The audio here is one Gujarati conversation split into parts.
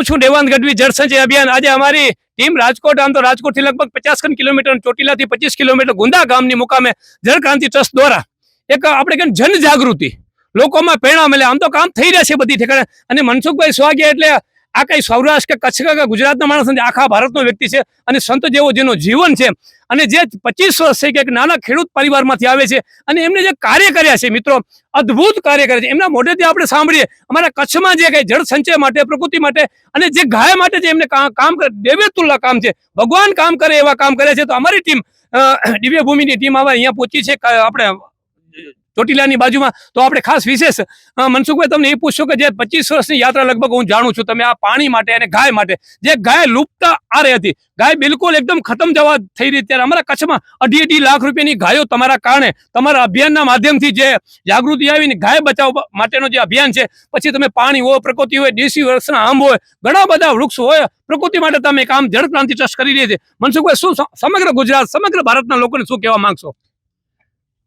હું છું દેવાંત ગઢવી જળ સંચય અભિયાન. આજે અમારી ટીમ રાજકોટ, આમ તો રાજકોટથી લગભગ પચાસ કિલોમીટર અને ચોટીલાથી પચીસ કિલોમીટર ગુંદા ગામની મુકામે જળક્રાંતિ ટ્રસ્ટ દ્વારા એક આપણે કે જનજાગૃતિ. લોકોમાં પ્રેરણા મળે આમ તો કામ થઈ રહ્યા છે બધી ઠેકાણે. અને મનસુખભાઈ સ્વાગિયા એટલે આ કઈ સૌરાષ્ટ્ર કે કચ્છ કે ગુજરાતના માણસ નથી, આખા ભારતનો વ્યક્તિ છે અને સંત જેવો જેનો જીવન છે અને જે પચીસ વર્ષ છે કે એક નાના ખેડૂત પરિવારમાંથી આવે છે અને એમને જે કાર્ય કર્યા છે મિત્રો, અદ્ભુત કાર્ય કરે છે. એમના મોઢેથી આપણે સાંભળીએ, અમારા કચ્છમાં જે કઈ જળ સંચય માટે, પ્રકૃતિ માટે અને જે ગાય માટે જે એમને કામ કરે, દેવેતુલ્લા કામ છે, ભગવાન કામ કરે એવા કામ કરે છે. તો અમારી ટીમ દિવ્ય ભૂમિની ટીમ આવા અહીંયા પહોંચી છે. આપણે ચોટીલાની બાજુમાં. તો આપણે ખાસ વિશેષ મનસુખભાઈ, તમને એ પૂછશો કે જે પચીસ વર્ષની યાત્રા લગભગ હું જાણું છું, તમે આ પાણી માટે અને ગાય માટે, જે ગાય લુપ્ત આરે હતી, ગાય બિલકુલ એકદમ ખતમ જવા થઈ રહી ત્યારે અમારા કચ્છમાં અઢી અઢી લાખ રૂપિયાની ગાયો તમારા કારણે, તમારા અભિયાનના માધ્યમથી જે જાગૃતિ આવીને ગાય બચાવ માટેનો જે અભિયાન છે, પછી તમે પાણી હોય, પ્રકૃતિ હોય, દેશી વર્ષના આંબ હોય, ઘણા બધા વૃક્ષ હોય, પ્રકૃતિ માટે તમે કામ જળ ક્રાંતિ ટ્રસ્ટ કરી રહી છે. મનસુખભાઈ, શું સમગ્ર ગુજરાત, સમગ્ર ભારતના લોકોને શું કહેવા માંગશો?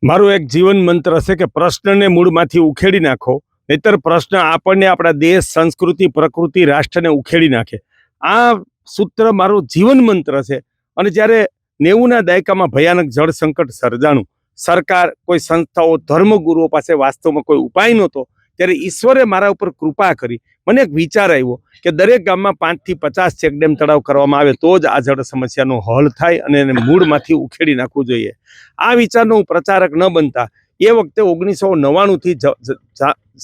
મારું એક જીવન મંત્ર છે કે પ્રશ્નને મૂળમાંથી ઉખેડી નાખો, નહીતર પ્રશ્ન આપણને આપણા દેશ, સંસ્કૃતિ, પ્રકૃતિ, રાષ્ટ્રને ઉખેડી નાખે. આ સૂત્ર મારું જીવન મંત્ર છે. અને જ્યારે નેવુંના દાયકામાં ભયાનક જળ સંકટ સર્જાણું, સરકાર કોઈ સંસ્થાઓ, ધર્મગુરુઓ પાસે વાસ્તવમાં કોઈ ઉપાય નહોતો, ત્યારે ઈશ્વરે મારા ઉપર કૃપા કરી. મને એક વિચાર આવ્યો કે દરેક ગામમાં પાંચથી પચાસ ચેકડેમ તળાવ કરવામાં આવે તો જ આ જળ સમસ્યાનો હલ થાય અને એને મૂળમાંથી ઉખેડી નાખવું જોઈએ. આ વિચારનો હું પ્રચારક ન બનતા. એ વખતે ઓગણીસો નવ્વાણુંથી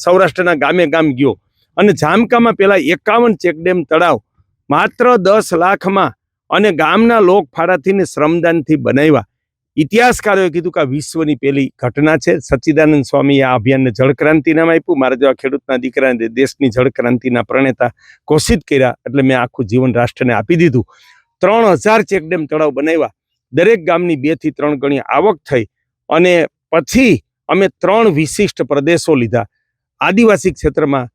સૌરાષ્ટ્રના ગામે ગામ ગયો. અને જામકામાં પહેલાં એકાવન ચેકડેમ તળાવ માત્ર દસ લાખમાં અને ગામના લોક ફાળાથી ને શ્રમદાનથી બનાવ્યા. ઇતિહાસકારોએ કીધું કે આ વિશ્વની પેલી ઘટના છે. સચ્ચિદાનંદ સ્વામીએ આ અભિયાનને જળક્રાંતિ નામ આપ્યું. મારા જેવા ખેડૂતના દીકરાને દેશની જળક્રાંતિના પ્રણેતા ઘોષિત કર્યા એટલે મેં આખું જીવન રાષ્ટ્રને આપી દીધું. ત્રણ હજાર ચેકડેમ તળાવ બનાવ્યા. દરેક ગામની બેથી ત્રણ ગણી આવક થઈ અને પછી અમે ત્રણ વિશિષ્ટ પ્રદેશો લીધા. આદિવાસી ક્ષેત્રમાં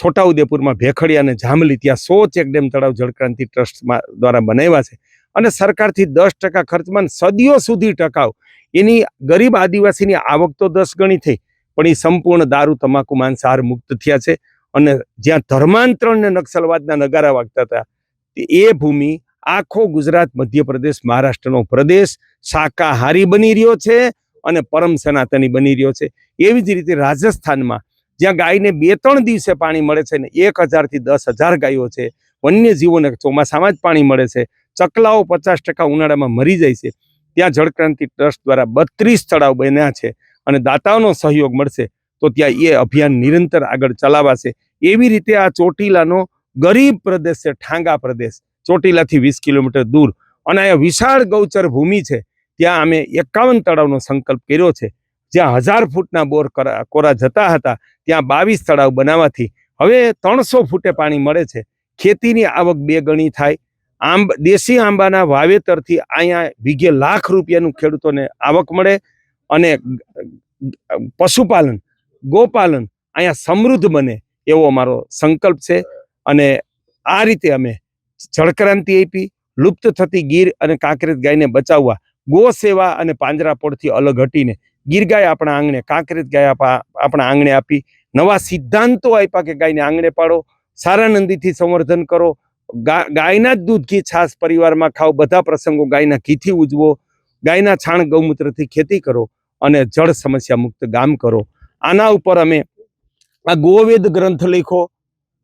છોટાઉદેપુરમાં ભેખડિયા અને જામલી ત્યાં સો ચેકડેમ તળાવ જળક્રાંતિ ટ્રસ્ટમાં દ્વારા બનાવ્યા છે. અને સરકારથી દસ ટકા ખર્ચમાં સદીઓ સુધી ટકાવ. એની ગરીબ આદિવાસીની આવક તો દસ ગણી થઈ, પણ એ સંપૂર્ણ દારૂ, તમાકુ માંસાહાર મુક્ત થયા છે. અને જ્યાં ધર્માંતરણ ને નક્સલવાદના નગારા વાગતા હતા એ ભૂમિ આખો ગુજરાત, મધ્યપ્રદેશ, મહારાષ્ટ્રનો પ્રદેશ શાકાહારી બની રહ્યો છે અને પરમ સનાતની બની રહ્યો છે. એવી જ રીતે રાજસ્થાનમાં, જ્યાં ગાયને બે ત્રણ દિવસે પાણી મળે છે ને એક હજારથી દસ હજાર ગાયો છે, વન્યજીવોને ચોમાસામાં જ પાણી મળે છે. ચકલાઓ પચાસ ટકા ઉનાળામાં મરી જાય છે. ત્યાં જળક્રાંતિ ટ્રસ્ટ દ્વારા બત્રીસ તળાવ બન્યા છે અને દાતાઓનો સહયોગ મળશે. તો ત્યાં એ અભિયાન નિરંતર આગળ ચલાવાશે. એવી રીતે આ ચોટીલાનો ગરીબ પ્રદેશ છે, ઠાંગા પ્રદેશ. ચોટીલાથી વીસ કિલોમીટર દૂર. અને અહીંયા વિશાળ ગૌચર ભૂમિ છે. ત્યાં અમે એકાવન તળાવનો સંકલ્પ કર્યો છે. જ્યાં હજાર ફૂટના બોર કરા- જતા હતા, ત્યાં બાવીસ તળાવ બનાવવાથી હવે ત્રણસો ફૂટે પાણી મળે છે. ખેતીની આવક બે ગણી થાય આંબ, દેશી આંબાના વાવેતરથી અહીંયા વીઘે લાખ રૂપિયાનું ખેડૂતોને આવક મળે અને પશુપાલન, ગોપાલન અહીંયા સમૃદ્ધ બને એવો અમારો સંકલ્પ છે. અને આ રીતે અમે જળક્રાંતિ આપી, લુપ્ત થતી ગીર અને કાંકરેજ ગાયને બચાવવા, ગો સેવા અને પાંજરાપોળથી અલગ હટીને ગીર ગાય આપણા આંગણે, કાંકરેજ ગાય આપણા આંગણે આપી, નવા સિદ્ધાંતો આપ્યા કે ગાયને આંગણે પાડો, સારાનંદીથી સંવર્ધન કરો ગાયના જ દૂધ, ઘી, છાશ પરિવારમાં ખાઓ, બધા પ્રસંગો ગાયના ઘીથી ઉજવો, ગાયના છાણ ગૌમૂત્રથી ખેતી કરો અને જળ સમસ્યા મુક્ત ગામ કરો. આના ઉપર અમે આ ગોવેદ ગ્રંથ લખો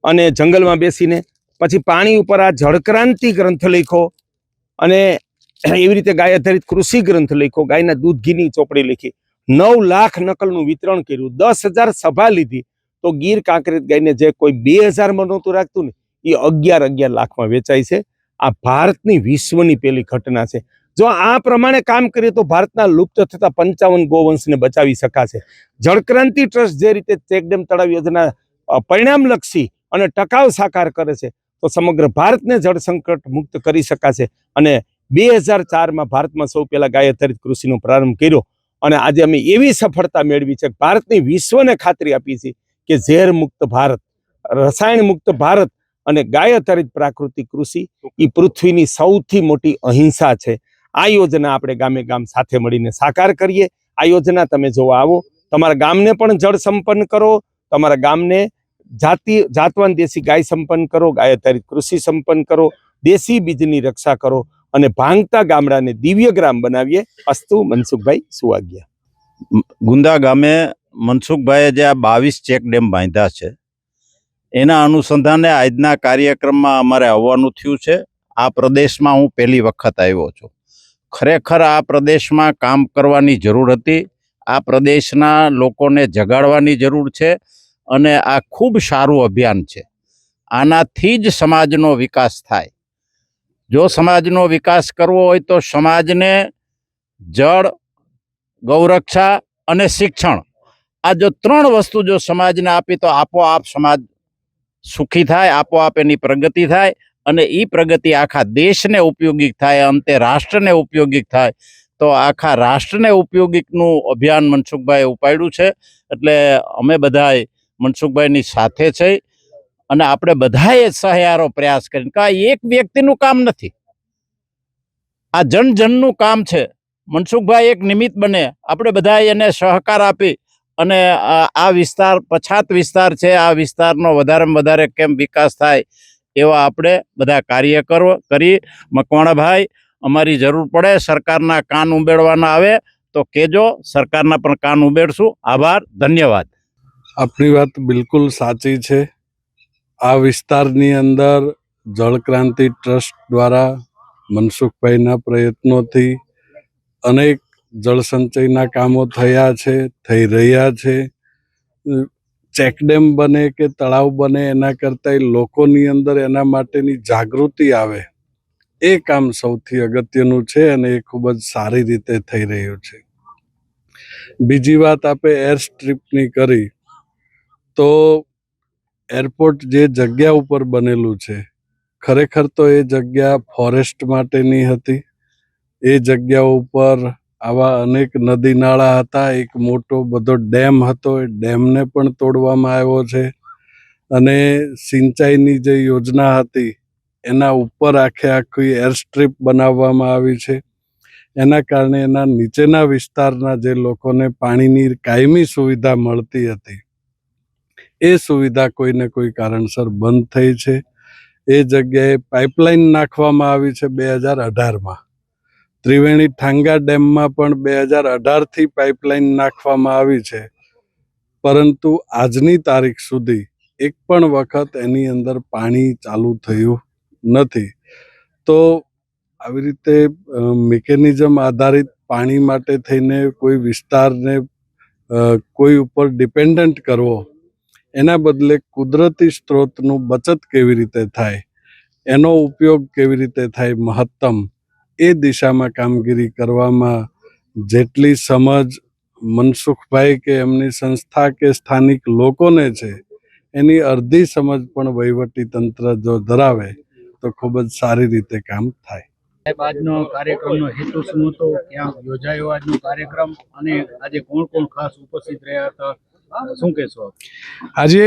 અને જંગલમાં બેસીને, પછી પાણી ઉપર આ જળક્રાંતિ ગ્રંથ લખો અને એવી રીતે ગાય આધારિત કૃષિ ગ્રંથ લખ્યો ગાયના દૂધ, ઘીની ચોપડી લખી. નવ લાખ નકલનું વિતરણ કર્યું, દસ હજાર સભા લીધી. તો ગીર કાંકરેજ ગાયને જે કોઈ બે હજારમાં નહોતું રાખતું ને એ અગિયાર અગિયાર લાખમાં વેચાય છે. આ ભારતની વિશ્વની પેલી ઘટના છે. જો આ પ્રમાણે કામ કરીએ તો ભારતના લુપ્ત થતા પંચાવન ગોવંશને બચાવી શકાશે. જળક્રાંતિ ટ્રસ્ટ જે રીતે ચેકડેમ તળાવ યોજના પરિણામલક્ષી અને ટકાઉ સાકાર કરે છે, તો સમગ્ર ભારતને જળ સંકટ મુક્ત કરી શકાશે. અને બે હજાર ચારમાં ભારતમાં સૌ પહેલા ગાય આધારિત કૃષિનો પ્રારંભ કર્યો અને આજે અમે એવી સફળતા મેળવી છે ભારતની વિશ્વને ખાતરી આપી છે કે ઝેર મુક્ત ભારત, રસાયણ મુક્ત ભારત અને ગાય આધારિત પ્રાકૃતિક કૃષિ એ પૃથ્વીની સૌથી મોટી અહિંસા છે. આ યોજના આપણે ગામે ગામ સાથે મળીને સાકાર કરીએ. આ યોજના તમે જોવા આવો. તમારા ગામને પણ જળ સંપન્ન કરો. તમારા ગામને જાતિ જાતવાન દેશી ગાય સંપન્ન કરો. ગાય આધારિત કૃષિ સંપન્ન કરો. દેશી બીજની રક્ષા કરો. અને ભાંગતા ગામડાને દિવ્ય ગ્રામ બનાવીએ. અસ્તુ મનસુખભાઈ સુવાગ્યા. ગુંદા ગામે મનસુખભાઈએ જે આ બાવીસ ચેક ડેમ બાંધ્યા છે એના અનુસંધાને આજના કાર્યક્રમમાં અમારે આવવાનું થયું છે. આ પ્રદેશમાં હું પહેલી વખત આવ્યો છું. ખરેખર આ પ્રદેશમાં કામ કરવાની જરૂર હતી. આ પ્રદેશના લોકોને જગાડવાની જરૂર છે અને આ ખૂબ સારું અભિયાન છે. આનાથી જ સમાજનો વિકાસ થાય. જો સમાજનો વિકાસ કરવો હોય તો સમાજને જળ, ગૌરક્ષા અને શિક્ષણ આ જો ત્રણ વસ્તુ જો સમાજને આપી તો આપોઆપ સમાજ સુખી થાય, આપોઆપ એની પ્રગતિ થાય અને એ પ્રગતિ આખા દેશને ઉપયોગી થાય, અંતે રાષ્ટ્રને ઉપયોગી થાય. તો આખા રાષ્ટ્રને ઉપયોગીનું અભિયાન મનસુખભાઈએ ઉપાડ્યું છે. એટલે અમે બધાએ મનસુખભાઈની સાથે છે અને આપણે બધાએ સહિયારો પ્રયાસ કરીને કે એક વ્યક્તિનું કામ નથી. આ જન જનનું કામ છે. મનસુખભાઈ એક નિમિત્ત બને. આપણે બધાએ એને સહકાર આપી અને આ વિસ્તાર પછાત વિસ્તાર છે. આ વિસ્તારનો વધારેમાં વધારે કેમ વિકાસ થાય એવા આપણે બધા કાર્ય કરવો કરી. મકવાણાભાઈ, અમારી જરૂર પડે સરકારના કાન ઉમેરવાના આવે તો કેજો સરકારના પણ કાન ઉમેરશું આભાર. ધન્યવાદ. આપની વાત બિલકુલ સાચી છે. આ વિસ્તારની અંદર જળક્રાંતિ ટ્રસ્ટ દ્વારા મનસુખભાઈના પ્રયત્નોથી અનેક જળસંચયના કામો થયા છે, થઈ રહ્યા છે. ચેકડેમ બને કે તળાવ બને એના કરતાં લોકોની અંદર એના માટેની જાગૃતિ આવે. એ કામ સૌથી અગત્યનું છે અને એ ખૂબ જ સારી રીતે થઈ રહ્યું છે. બીજી વાત આપણે એર સ્ટ્રીપની કરી, તો એરપોર્ટ જે જગ્યા ઉપર બનેલું છે, ખરેખર તો એ જગ્યા ફોરેસ્ટ માટેની હતી. એ જગ્યા ઉપર આવા અનેક નદી નાળા હતા. એક મોટો બધો ડેમ હતો. એ ડેમને પણ તોડવામાં આવ્યો છે. અને સિંચાઈની જે યોજના હતી, એના ઉપર આખે આખી એર સ્ટ્રીપ બનાવવામાં આવી છે. એના કારણે એના નીચેના વિસ્તારના જે લોકોને પાણીની કાયમી સુવિધા મળતી હતી, એ સુવિધા કોઈને કોઈ કારણસર બંધ થઈ છે. એ જગ્યાએ પાઇપલાઇન નાખવામાં આવી છે બે હજાર અઢારમાં. ત્રિવેણી ઠાંગા ડેમમાં પણ બે હજાર અઢારથી પાઇપલાઇન નાખવામાં આવી છે. પરંતુ આજની તારીખ સુધી એક પણ વખત એની અંદર પાણી ચાલુ થયું નથી. તો આવી રીતે મિકેનિઝમ આધારિત પાણી માટે થઈને કોઈ વિસ્તારને કોઈ ઉપર ડિપેન્ડન્ટ કરવો, એના બદલે કુદરતી સ્ત્રોતનું બચત કેવી રીતે થાય, એનો ઉપયોગ કેવી રીતે થાય મહત્તમ એ દિશામાં કામગીરી કરવામાં જેટલી સમજ મનસુખભાઈ કે એમની સંસ્થા કે સ્થાનિક લોકોને છે એની અડધી સમજ પણ વહીવટી તંત્ર જો ધરાવે તો ખૂબ જ સારી રીતે કામ થાય. સાહેબ આજનો કાર્યક્રમનો હેતુ શું હતો? ક્યાં યોજાયો આજનો કાર્યક્રમ? અને આજે કોણ કોણ ખાસ ઉપસ્થિત રહ્યા હતા? શું કહેશો આજે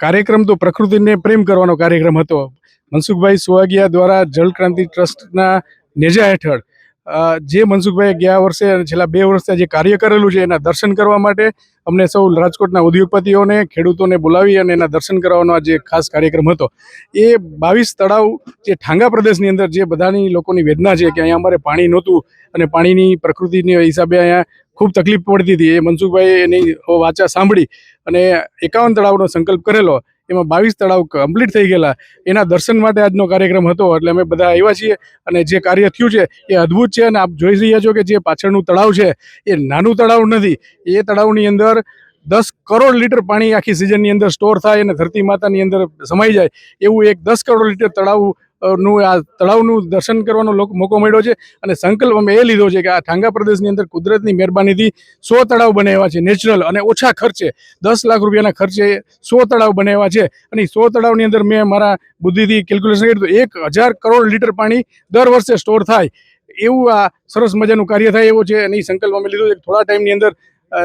કાર્યક્રમ તો પ્રકૃતિને પ્રેમ કરવાનો કાર્યક્રમ હતો. મનસુખભાઈ સુવાગિયા દ્વારા જળક્રાંતિ ટ્રસ્ટના નેજા હેઠળ જે મનસુખભાઈ ગયા વર્ષે અને છેલ્લા બે વર્ષથી જે કાર્ય કરેલું છે એના દર્શન કરવા માટે અમને સૌ રાજકોટના ઉદ્યોગપતિઓને, ખેડૂતોને બોલાવી અને એના દર્શન કરવાનો આ જે ખાસ કાર્યક્રમ હતો. એ બાવીસ તળાવ જે ઠાંગા પ્રદેશની અંદર જે બધાની લોકોની વેદના છે કે અહીંયા અમારે પાણી નહોતું અને પાણીની પ્રકૃતિની હિસાબે અહીંયા ખૂબ તકલીફ પડતી હતી, એ મનસુખભાઈ એની વાચા સાંભળી અને એકાવન તળાવનો સંકલ્પ કરેલો એમાં બાવીસ તળાવ કમ્પ્લીટ થઈ ગયેલા. એના દર્શન માટે આજનો કાર્યક્રમ હતો. એટલે અમે બધા આવ્યા છીએ અને જે કાર્ય થયું છે એ અદ્ભુત છે અને આપ જોઈ રહ્યા છો કે જે પાછળનું તળાવ છે એ નાનું તળાવ નથી. એ તળાવની અંદર દસ કરોડ લીટર પાણી આખી સિઝનની અંદર સ્ટોર થાય અને ધરતી માતાની અંદર સમાઈ જાય. એવું એક દસ કરોડ લીટર તળાવ નું, આ તળાવનું દર્શન કરવાનો મોકો મળ્યો છે અને સંકલ્પ અમે એ લીધો છે કે આ ઠાંગા પ્રદેશની અંદર કુદરતની મહેરબાનીથી સો તળાવ બનાવ્યા છે, નેચરલ અને ઓછા ખર્ચે. દસ લાખ રૂપિયાના ખર્ચે સો તળાવ બનાવ્યા છે અને સો તળાવની અંદર મેં મારા બુદ્ધિથી કેલ્ક્યુલેશન કર્યું એક હજાર કરોડ લીટર પાણી દર વર્ષે સ્ટોર થાય. એવું આ સરસ મજાનું કાર્ય થાય એવો છે અને એ સંકલ્પ અમે લીધો છે થોડા ટાઈમની અંદર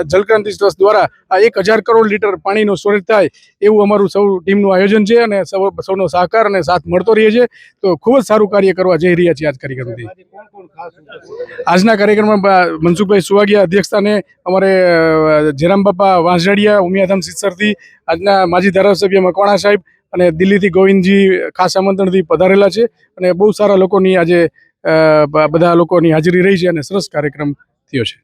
જલક્રાંતિ ટ્રસ્ટ દ્વારા આ એક હજાર કરોડ લીટર પાણીનો સ્ટોરેજ થાય એવું અમારું સૌ ટીમનું આયોજન છે અને સૌ સૌનો સહકાર અને સાથ મળતો રહે છે. તો ખૂબ જ સારું કાર્ય કરવા જઈ રહ્યા છીએ આજ કાર્યક્રમથી આજના કાર્યક્રમમાં મનસુખભાઈ સુવાગિયા અધ્યક્ષતાને અમારે અ, જેરામ બાપા વાંસજાડિયા ઉમિયાધામ સિત્સરથી આજના માજી ધારાસભ્ય મકવાણા સાહેબ અને દિલ્હીથી ગોવિંદજી ખાસ આમંત્રણથી પધારેલા છે અને બહુ સારા લોકોની આજે બધા લોકોની હાજરી રહી છે અને સરસ કાર્યક્રમ થયો છે.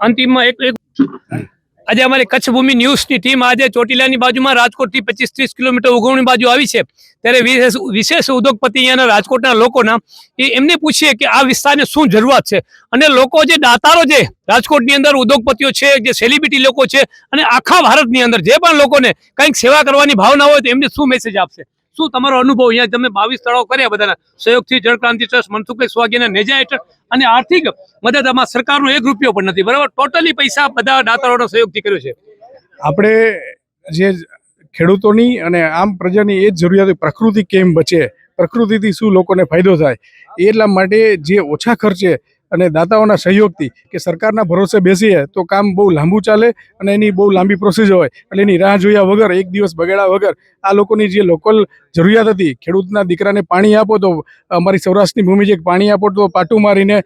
અંતિમમાં એક એક આજે અમારી કચ્છ ભૂમિ ન્યૂઝની ટીમ આજે ચોટીલાની બાજુમાં રાજકોટથી પચીસ ત્રીસ કિલોમીટર ઉગવણી બાજુ આવી છે. ત્યારે વિશેષ વિશેષ ઉદ્યોગપતિ અહીંયાના રાજકોટના લોકોના એ એમને પૂછીએ કે આ વિસ્તારને શું જરૂરિયાત છે? અને લોકો જે દાતારો જે રાજકોટની અંદર ઉદ્યોગપતિઓ છે, જે સેલિબ્રિટી લોકો છે, અને આખા ભારતની અંદર જે પણ લોકોને કંઈક સેવા કરવાની ભાવના હોય તો એમને શું મેસેજ આપશે? શું તમારો અનુભવ? અહીંયા તમે બાવીસ તળાવ કર્યા બધાના. સહયોગથી જળક્રાંતિ ટ્રસ્ટ, મનસુખભાઈ સ્વાગીના નેજા હેઠળ અને આર્થિક મદદ આમાં સરકારનો એક રૂપિયો પણ નથી. બરાબર? ટોટલી પૈસા બધા દાતારોના સહયોગથી કર્યો છે. આપણે જે ખેડૂતોની અને આમ પ્રજાની એ જ જરૂરિયાત પ્રકૃતિ કેમ બચે? પ્રકૃતિથી શું લોકોને ફાયદો થાય? એટલા માટે જે ઓછા ખર્ચે અને દાતાઓના સહયોગથી કે સરકારના ભરોસે બેસીએ તો કામ બહુ લાંબુ ચાલે અને એની બહુ લાંબી પ્રોસેસ હોય. એટલે એની રાહ જોયા વગર, એક દિવસ બગાડ્યા વગર આ લોકોની જે લોકલ જરૂરિયાત હતી, ખેડૂતના દીકરાને પાણી આપો તો અમારી સૌરાષ્ટ્રની ભૂમિ છે પાણી આપો તો પાટું મારીને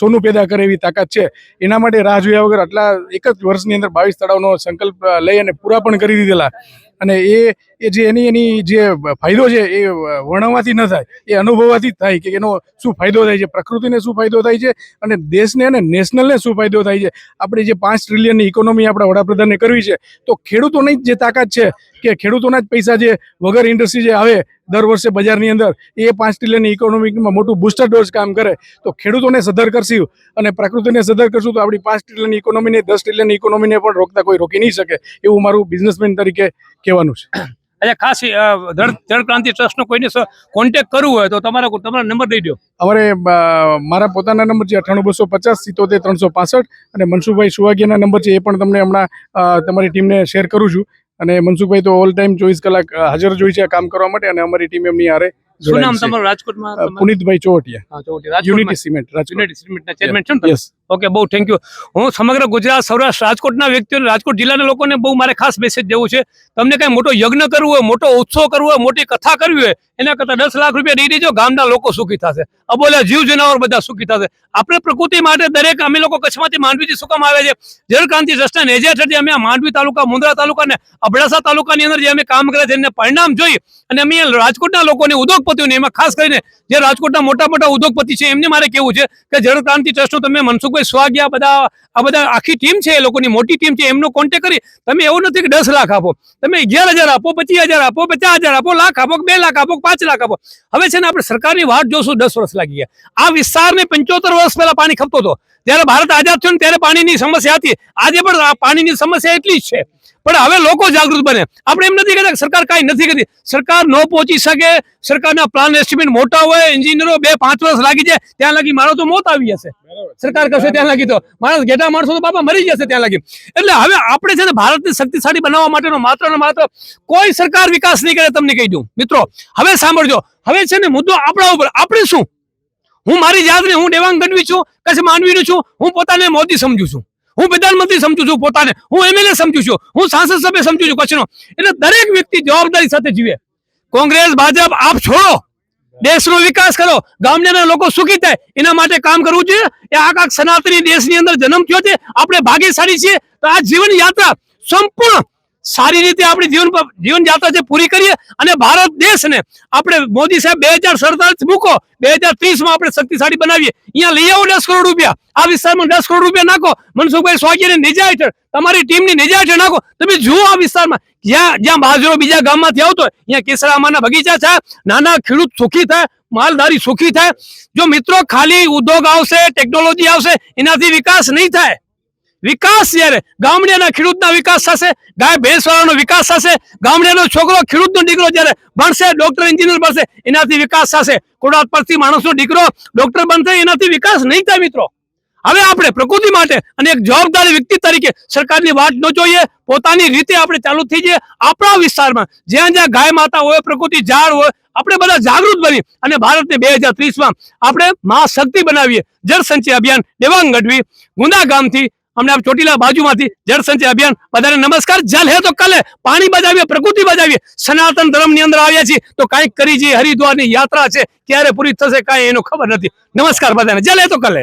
સોનું પેદા કરે એવી તાકાત છે. એના માટે રાહ જોયા વગર આટલા એક જ વર્ષની અંદર બાવીસ તળાવનો સંકલ્પ લઈ અને પૂરા પણ કરી દીધેલા. અને એ એ જે એની એની જે ફાયદો છે એ વર્ણવવાથી ન થાય, એ અનુભવવાથી થાય કે એનો શું ફાયદો થાય છે, પ્રકૃતિને શું ફાયદો થાય છે અને દેશને અને નેશનલને શું ફાયદો થાય છે. આપણે જે પાંચ ટ્રિલિયનની ઇકોનોમી આપણા વડાપ્રધાને કરવી છે, તો ખેડૂતોની જ જે તાકાત છે કે ખેડૂતોના જ પૈસા જે વગર ઇન્ડસ્ટ્રી જે આવે દર વર્ષે બજારની અંદર એ પાંચ ટ્રિલિયનની ઇકોનોમીમાં મોટું બુસ્ટર ડોઝ કામ કરે. તો ખેડૂતોને સધર કરશું અને પ્રકૃતિને સદર કરશું તો આપણી પાંચ ટ્રિલિયનની ઇકોનોમીને દસ ટ્રિલિયનની ઇકોનોમીને પણ રોકતા કોઈ રોકી નહીં શકે. એવું મારું બિઝનેસમેન તરીકે કહેવાનું છે. અચ્છા ખાસ જળ ક્રાંતિ ટ્રસ્ટનો કોઈને કોન્ટેક કરવું હોય તો તમારા તમારો નંબર દઈ દો અમારે મારા પોતાના નંબર છે અઠ્ઠાણું બસો પચાસ સિત્તોતેર ત્રણસો પાસઠ અને મનસુખભાઈ સુવાગીયાના નંબર છે એ પણ તમને હમણાં તમારી ટીમને શેર કરું છું. અને મનસુખભાઈ તો ઓલ ટાઈમ ચોવીસ કલાક હાજર જ હોય છે કામ કરવા માટે અને અમારી ટીમ એમની હારે શું નામ તમારું? રાજકોટમાં પુનિતભાઈ ચોવટિયા. હા, યુનિટી સિમેન્ટ રાજકોટ. સિમેન્ટના ચેરમેન છો ને ઓકે બહુ થેન્ક યુ હું સમગ્ર ગુજરાત સૌરાષ્ટ્ર રાજકોટના વ્યક્તિઓને રાજકોટ જિલ્લાના લોકોને બહુ મારે ખાસ મેસેજ દેવું છે. તમને કઈ મોટો યજ્ઞ કરવો હોય મોટો ઉત્સવ કરવો હોય મોટી કથા કરવી હોય એના કરતા દસ લાખ રૂપિયા દઈ દેજો ગામના લોકો સુખી થશે. અબોલા જીવ જનાવર બધા સુખી થશે. આપણે પ્રકૃતિ માટે દરેક અમે લોકો કચ્છમાંથી માંડવીથી શું કામ આવે છે? જળક્રાંતિ ટ્રસ્ટના નેજા હેઠળ જે અમે માંડવી તાલુકા મુંદ્રા તાલુકા ને અબડાસા તાલુકાની અંદર જે અમે કામ કર્યા છે એને પરિણામ જોઈ અને અમે રાજકોટના લોકોને ઉદ્યોગપતિઓને, એમાં ખાસ કરીને જે રાજકોટના મોટા મોટા ઉદ્યોગપતિ છે, એમને મારે કેવું છે કે જળક્રાંતિ ટ્રસ્ટનો તમે મનસુખભાઈ સ્વાગ્યા બધા, આ બધા આખી ટીમ છે, એ લોકોની મોટી ટીમ છે, એમનો કોન્ટેક્ટ કરી, તમે એવું નથી કે દસ લાખ આપો, તમે અગિયાર હજાર આપો, પચીસ હજાર આપો, પચાસ હજાર આપો, લાખ આપો બે લાખ આપો પાંચ લાખ આપો. હવે છે ને આપણે સરકારની વાટ જોશું, દસ વર્ષ લાગી ગયા. આ વિસ્તારને પંચોતેર વર્ષ પહેલા પાણી ખપતો હતો. જ્યારે ભારત આઝાદ થયો ત્યારે પાણીની સમસ્યા હતી. આજે પણ પાણીની સમસ્યા એટલી જ છે. પણ હવે લોકો જાગૃત બને. આપણે એમ નથી કહેતા સરકાર કાંઈ નથી કરતી. સરકાર ન પહોંચી શકે સરકારના પ્લાન એસ્ટિમેટ મોટા હોય એન્જિનિયરો બે પાંચ વર્ષ લાગી જાય ત્યાં લાગી મારો તો મોત આવી જશે. સરકાર કરશે ત્યાં લાગી તો. માણસ ઘેટા માણસો તો બાપા મરી જશે ત્યાં લાગી. એટલે હવે આપણે છે ને ભારતને શક્તિશાળી બનાવવા માટેનો માત્ર ને માત્ર કોઈ સરકાર વિકાસ નહીં કરે તમને કહી દઉં. મિત્રો હવે સાંભળજો. હવે છે ને મુદ્દો આપણા ઉપર. આપણે શું? હું મારી જાતને હું દેવાંગ ગઢવી છું? કચ્છ માનવીનું છું? હું પોતાને મોદી સમજુ છું. હું પ્રધાનમંત્રી સમજુ છું પોતાને. હું એમએલએ સમજુ છું. હું સાંસદ સભ્ય સમજુ છું. કચ્છનો એટલે દરેક વ્યક્તિ જવાબદારી સાથે જીવે. કોંગ્રેસ, ભાજપ, આપ છોડો. દેશનો વિકાસ કરો. ગામડાના લોકો સુખી થાય. એના માટે કામ કરવું જોઈએ. એ આખા સનાતની દેશની અંદર જન્મ થયો છે. આપણે ભાગ્યશાળી છીએ. તો આ જીવન યાત્રા સંપૂર્ણ સારી રીતે આપણી જીવન જીવન યાત્રા છે પૂરી કરીએ અને ભારત દેશને આપણે મોદી સાહેબ બે હજાર સડતાલીસ મૂકો, બે હજાર ત્રીસમાં આપણે શક્તિશાળી બનાવીએ. અહીંયા લઈ આવો દસ કરોડ રૂપિયા. આ વિસ્તારમાં દસ કરોડ રૂપિયા નાખો. મનસુખભાઈ સ્વાગીને નિજા હેઠળ તમારી ટીમની નિજા હેઠળ નાખો. તમે જુઓ આ વિસ્તારમાં. જ્યાં જ્યાં બાજરો બીજા ગામમાંથી આવતો હોય, અહીંયા કેસરામાના બગીચા છે. નાના ખેડૂત સુખી થાય, માલધારી સુખી થાય. જો મિત્રો ખાલી ઉદ્યોગ આવશે, ટેકનોલોજી આવશે, એનાથી વિકાસ નહીં થાય. વિકાસ જ્યારે ગામડિયાના ખેડૂતના વિકાસ થશે, ગાય ભેંસવાળાનો વિકાસ થશે ગામડિયાનો છોકરો ખેડૂતનો દીકરો જ્યારે ભણશે ડોક્ટર એન્જિનિયર બનશે, એનાથી વિકાસ થશે. કોડાત પરથી માણસનો દીકરો ડોક્ટર બનશે, એનાથી વિકાસ નહીં થાય મિત્રો. હવે આપણે પ્રકૃતિ માટે અને એક જવાબદારી વ્યક્તિ તરીકે સરકારની વાત ન જોઈએ, પોતાની રીતે આપણે ચાલુ થઈ જઈએ. આપણા વિસ્તારમાં જ્યાં જ્યાં ગાય માતા હોય, પ્રકૃતિ ઝાડ હોય, આપણે બધા જાગૃત બની અને ભારતને બે હજાર ત્રીસમાં આપણે મહાશક્તિ બનાવીએ. જળ સંચય અભિયાન દેવાંગ ગઢવી ગુંદા ગામથી અમને આપ ચોટીલા બાજુમાંથી જળ સંચય અભિયાન બધાને નમસ્કાર. જલ હે તો કલે, પાણી બજાવીએ, પ્રકૃતિ બજાવીએ. સનાતન ધર્મની અંદર આવ્યા છીએ તો કાંઈક કરી જઈએ. હરિદ્વારની યાત્રા છે. ક્યારે પૂરી થશે કાંઈ એનું ખબર નથી. નમસ્કાર બધાને. જલ હે તો કલ.